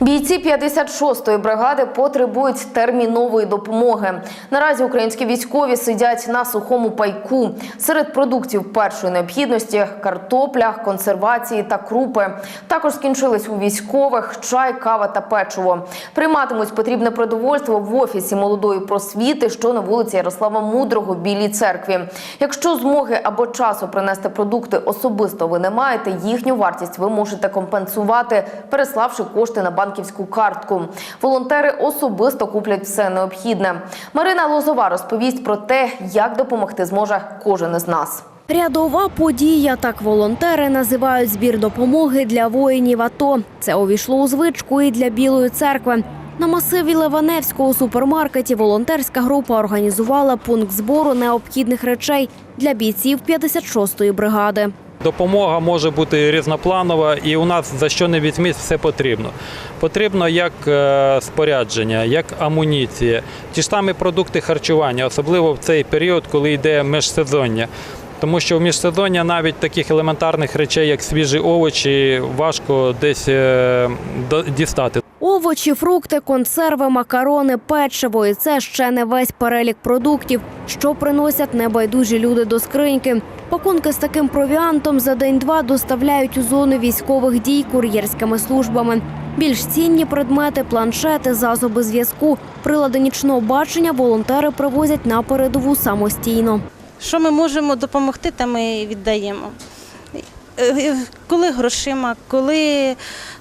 Бійці 56-ї бригади потребують термінової допомоги. Наразі українські військові сидять на сухому пайку. Серед продуктів першої необхідності картопля, консервації та крупи. Також скінчились у військових чай, кава та печиво. Прийматимуть потрібне продовольство в офісі молодої просвіти, що на вулиці Ярослава Мудрого Білій церкві. Якщо змоги або часу принести продукти особисто ви не маєте, їхню вартість ви можете компенсувати, переславши кошти на банківську картку. Волонтери особисто куплять все необхідне. Марина Лозова розповість про те, як допомогти зможе кожен із нас. Рядова подія. Так волонтери називають збір допомоги для воїнів АТО. Це увійшло у звичку і для Білої церкви. На масиві Леваневського супермаркеті волонтерська група організувала пункт збору необхідних речей для бійців 56-ї бригади. Допомога може бути різнопланова, і у нас за що не візьміть, все потрібно. Потрібно як е, спорядження, як амуніція, ті ж самі продукти харчування, особливо в цей період, коли йде межсезоння. Тому що в міжсезоння навіть таких елементарних речей, як свіжі овочі, важко десь е, дістати. Овочі, фрукти, консерви, макарони, печиво. І це ще не весь перелік продуктів, що приносять небайдужі люди до скриньки. Пакунки з таким провіантом за день-два доставляють у зону військових дій кур'єрськими службами. Більш цінні предмети, планшети, засоби зв'язку, прилади нічного бачення волонтери привозять на передову самостійно. Що ми можемо допомогти, те ми віддаємо. Е, Коли грошима, коли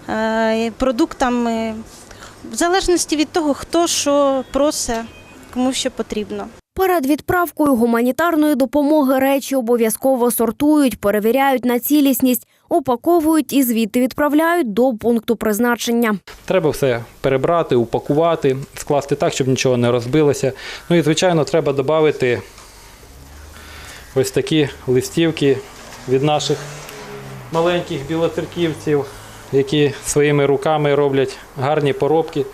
е, продуктами, в залежності від того, хто що просить, кому що потрібно. Перед відправкою гуманітарної допомоги речі обов'язково сортують, перевіряють на цілісність, упаковують і звідти відправляють до пункту призначення. Треба все перебрати, упакувати, скласти так, щоб нічого не розбилося. Ну і, звичайно, треба додати ось такі листівки від наших маленьких білоцерківців, які своїми руками роблять гарні поробки.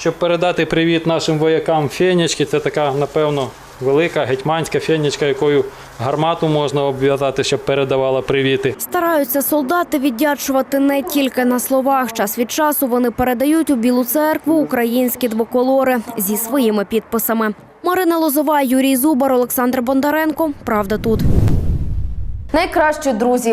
Щоб передати привіт нашим воякам фенічки, це така, напевно, велика гетьманська фенічка, якою гармату можна обв'язати, щоб передавала привіти. Стараються солдати віддячувати не тільки на словах. Час від часу вони передають у Білу церкву українські двоколори зі своїми підписами. Марина Лозова, Юрій Зубар, Олександр Бондаренко. Правда тут. Найкращі друзі